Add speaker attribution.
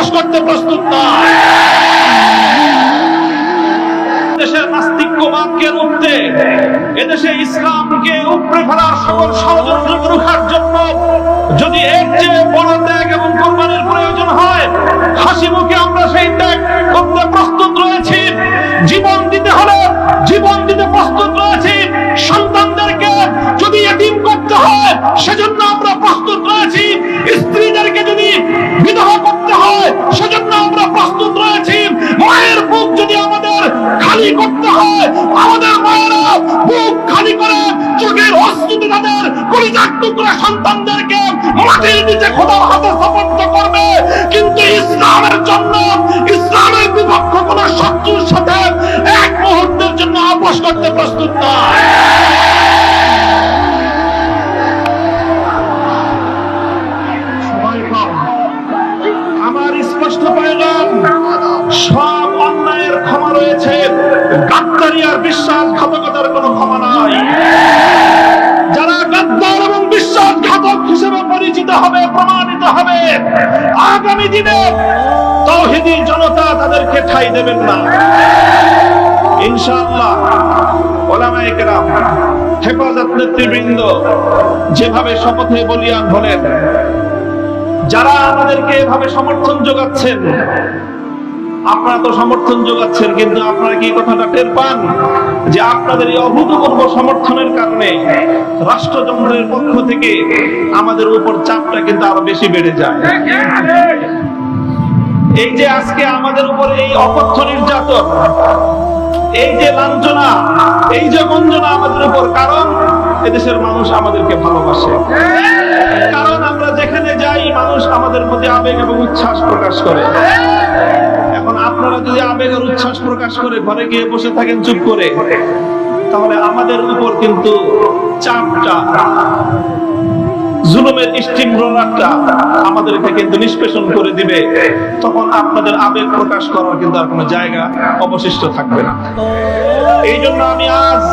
Speaker 1: বসবাস করতে প্রস্তুত নয়। দেশের রুখতে, এদেশে ইসলামকে উপরে ফেলার সকল রুখার জন্য যদি এর চেয়ে বড় ত্যাগ এবং কোরবানির প্রয়োজন হয়, হাসি মুখে আমরা সেই ত্যাগ করতে প্রস্তুত রয়েছি। জীবন দিতে হলে জীবন দিতে প্রস্তুত রয়েছি। সন্তানদেরকে যদি এটিম করতে হয়, সেজন্য বুক খালি করে চোখের অস্তুতি তাদের কলিজার টুকরা সন্তানদেরকে মাটির নিচে খোদার হাতে সমর্থ করবে। কিন্তু ইসলামের জন্য, ইসলামের বিপক্ষ কোন শত্রুর সাথে এক মুহূর্তের জন্য আপোষ করতে প্রস্তুত আমার স্পষ্ট পাইলাম সব অন্যায়ের ক্ষমা রয়েছে। আগামী দিনে তহিদি জনতা তাদেরকে ঠাই দেবেন না। ইনশাআল্লাহ ওলামায়ে কেরাম, হেফাজত নেতৃবৃন্দ যেভাবে শপথে বলিয়ান হলেন, যারা আমাদেরকে এভাবে সমর্থন যোগাচ্ছেন আপনারা তো সমর্থন যোগাচ্ছেন, কিন্তু আপনারা কি কথাটা টের পান? যে আপনাদের এই অভূতপূর্ব সমর্থনের কারণে রাষ্ট্রযন্ত্রের পক্ষ থেকে আমাদের উপর চাপটা কিন্তু আরও বেশি বেড়ে যায়। এই যে আজকে আমাদের উপর এই অকথ্য নির্যাতন, এই যে লাঞ্ছনা, এই যে গঞ্জনা আমাদের উপর, কারণ এদেশের মানুষ আমাদেরকে ভালোবাসে। কারণ আমরা যেখানে যাই, মানুষ আমাদের প্রতি আবেগ এবং উচ্ছ্বাস প্রকাশ করে। আপনারা যদি আবেগের উচ্ছ্বাস প্রকাশ করে ঘরে গিয়ে বসে থাকেন চুপ করে, তাহলে আমাদের উপর কিন্তু চাপটা, জুলুমের করে দিবে। তখন আপনাদের আবেগ প্রকাশ করার কিন্তু জায়গা অবশিষ্ট থাকবে না। এই জন্য আমি আজ